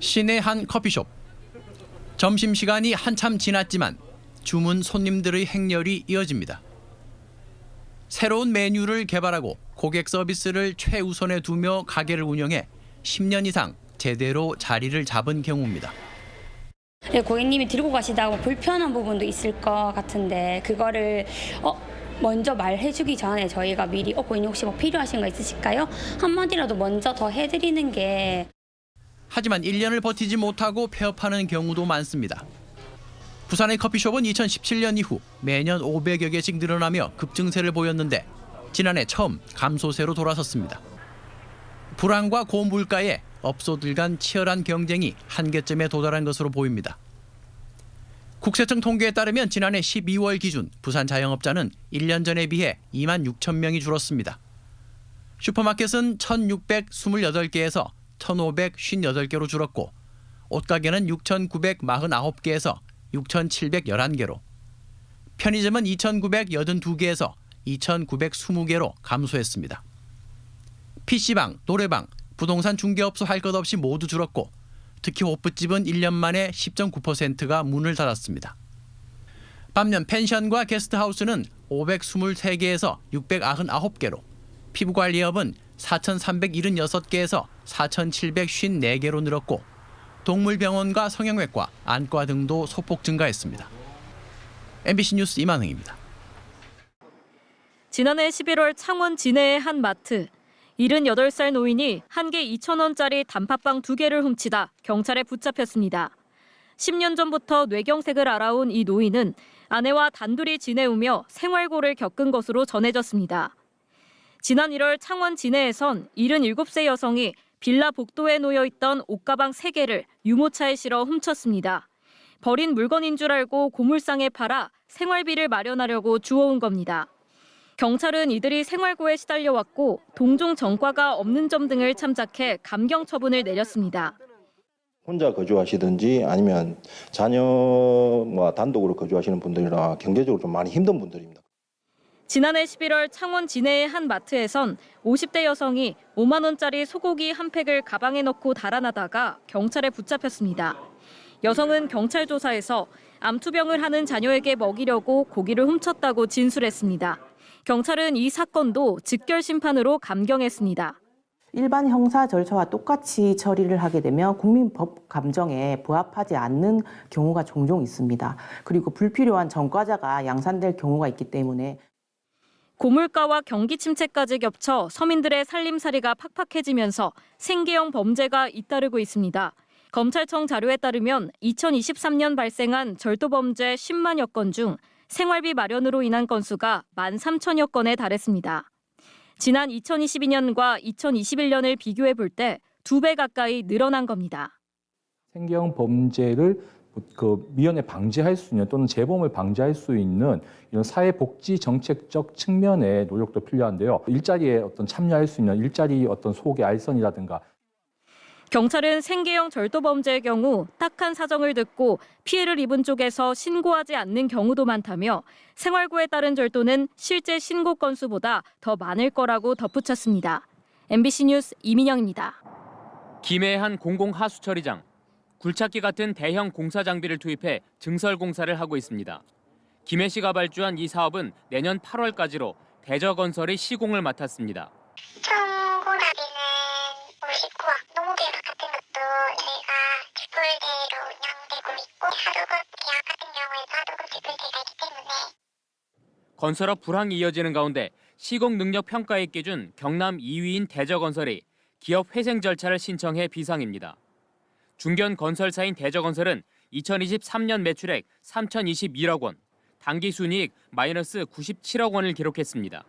시내 한 커피숍. 점심시간이 한참 지났지만 주문 손님들의 행렬이 이어집니다. 새로운 메뉴를 개발하고 고객 서비스를 최우선에 두며 가게를 운영해 10년 이상 제대로 자리를 잡은 경우입니다. 네, 고객님이 들고 가시다가 불편한 부분도 있을 것 같은데 그거를 어, 먼저 말해주기 전에 저희가 미리 어, 고객님 혹시 뭐 필요하신 거 있으실까요? 한마디라도 먼저 더 해드리는 게 하지만 1년을 버티지 못하고 폐업하는 경우도 많습니다. 부산의 커피숍은 2017년 이후 매년 500여 개씩 늘어나며 급증세를 보였는데 지난해 처음 감소세로 돌아섰습니다. 불황과 고물가에 업소들 간 치열한 경쟁이 한계점에 도달한 것으로 보입니다. 국세청 통계에 따르면 지난해 12월 기준 부산 자영업자는 1년 전에 비해 2만 6천 명이 줄었습니다. 슈퍼마켓은 1,628개에서 1,558개로 줄었고 옷가게는 6,949개에서 6,711개로 편의점은 2,982개에서 2,920개로 감소했습니다. PC방, 노래방, 부동산 중개업소 할 것 없이 모두 줄었고 특히 호프집은 1년 만에 10.9%가 문을 닫았습니다. 반면 펜션과 게스트하우스는 523개에서 699개로 피부관리업은 4,376개에서 4,754개로 늘었고 동물병원과 성형외과, 안과 등도 소폭 증가했습니다. MBC 뉴스 이만흥입니다. 지난해 11월 창원 진해의 한 마트. 78살 노인이 한 개 2,000원짜리 단팥빵 두 개를 훔치다 경찰에 붙잡혔습니다. 10년 전부터 뇌경색을 알아온 이 노인은 아내와 단둘이 지내우며 생활고를 겪은 것으로 전해졌습니다. 지난 1월 창원 진해에선 77세 여성이 빌라 복도에 놓여 있던 옷가방 3개를 유모차에 실어 훔쳤습니다. 버린 물건인 줄 알고 고물상에 팔아 생활비를 마련하려고 주워온 겁니다. 경찰은 이들이 생활고에 시달려왔고 동종 전과가 없는 점 등을 참작해 감경 처분을 내렸습니다. 혼자 거주하시든지 아니면 자녀와 단독으로 거주하시는 분들이라 경제적으로 좀 많이 힘든 분들입니다. 지난해 11월 창원 진해의 한 마트에선 50대 여성이 5만 원짜리 소고기 한 팩을 가방에 넣고 달아나다가 경찰에 붙잡혔습니다. 여성은 경찰 조사에서 암투병을 하는 자녀에게 먹이려고 고기를 훔쳤다고 진술했습니다. 경찰은 이 사건도 즉결 심판으로 감경했습니다. 일반 형사 절차와 똑같이 처리를 하게 되면 국민법 감정에 부합하지 않는 경우가 종종 있습니다. 그리고 불필요한 전과자가 양산될 경우가 있기 때문에 고물가와 경기 침체까지 겹쳐 서민들의 살림살이가 팍팍해지면서 생계형 범죄가 잇따르고 있습니다. 검찰청 자료에 따르면 2023년 발생한 절도 범죄 10만여 건 중 생활비 마련으로 인한 건수가 1만 3천여 건에 달했습니다. 지난 2022년과 2021년을 비교해 볼 때 두 배 가까이 늘어난 겁니다. 생계형 범죄를 그 미연에 방지할 수 있는 또는 재범을 방지할 수 있는 이런 사회복지 정책적 측면의 노력도 필요한데요. 일자리에 어떤 참여할 수 있는 일자리 어떤 소개 알선이라든가 경찰은 생계형 절도 범죄의 경우 딱한 사정을 듣고 피해를 입은 쪽에서 신고하지 않는 경우도 많다며 생활고에 따른 절도는 실제 신고 건수보다 더 많을 거라고 덧붙였습니다. MBC 뉴스 이민영입니다. 김해의 한 공공 하수 처리장. 굴착기 같은 대형 공사 장비를 투입해 증설 공사를 하고 있습니다. 김해시가 발주한 이 사업은 내년 8월까지로 대저 건설이 시공을 맡았습니다. 청고나비는 우리 식구와 농업이랑 같은 것도 저희가 기술대로 운영되고 있고 하도급 계약 같은 경우에도 하도급 기술대가 있기 때문에 건설업 불황이 이어지는 가운데 시공 능력 평가에 기준 경남 2위인 대저 건설이 기업 회생 절차를 신청해 비상입니다. 중견 건설사인 대저건설은 2023년 매출액 3,021억 원, 당기 순이익 마이너스 97억 원을 기록했습니다.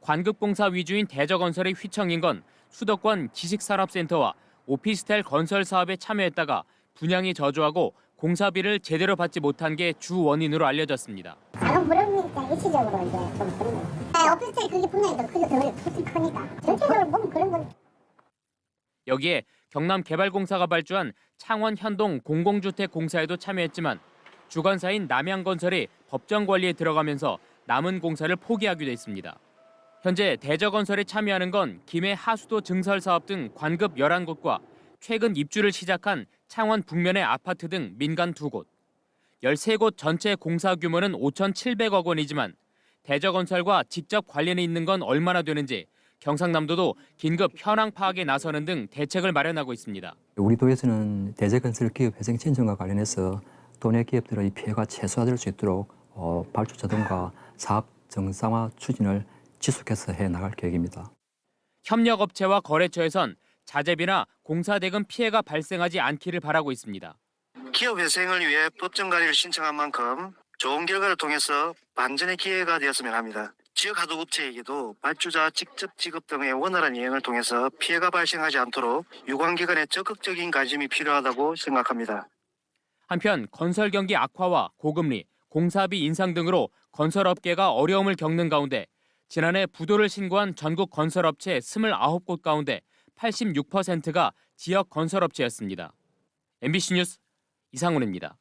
관급공사 위주인 대저건설의 휘청인 건 수도권 지식산업센터와 오피스텔 건설 사업에 참여했다가 분양이 저조하고 공사비를 제대로 받지 못한 게 주 원인으로 알려졌습니다. 작은 불황이니까 일시적으로 이제 좀 그런 거. 네, 오피스텔 그게 분양이 더 크죠. 더 크니까. 전체적으로 보면 그런 건 여기에 경남개발공사가 발주한 창원 현동 공공주택 공사에도 참여했지만 주관사인 남양건설이 법정 관리에 들어가면서 남은 공사를 포기하기도 했습니다. 현재 대저건설에 참여하는 건 김해 하수도 증설 사업 등 관급 11곳과 최근 입주를 시작한 창원 북면의 아파트 등 민간 두 곳. 13곳 전체 공사 규모는 5,700억 원이지만 대저건설과 직접 관련이 있는 건 얼마나 되는지 경상남도도 긴급 현황 파악에 나서는 등 대책을 마련하고 있습니다. 우리 도에서는 대제건설 기업 회생 신청과 관련해서 도내 기업들의 피해가 최소화될 수 있도록 어, 발주 자동과 사업 정상화 추진을 지속해서 해 나갈 계획입니다. 협력업체와 거래처에선 자재비나 공사 대금 피해가 발생하지 않기를 바라고 있습니다. 기업 회생을 위해 법정 가리를 신청한 만큼 좋은 결과를 통해서 반전의 기회가 되었으면 합니다. 지역 하도 업체에게도 발주자 직접 지급 등의 원활한 이행을 통해서 피해가 발생하지 않도록 유관기관의 적극적인 관심이 필요하다고 생각합니다. 한편 건설 경기 악화와 고금리, 공사비 인상 등으로 건설업계가 어려움을 겪는 가운데 지난해 부도를 신고한 전국 건설업체 29곳 가운데 86%가 지역 건설업체였습니다. MBC 뉴스 이상훈입니다.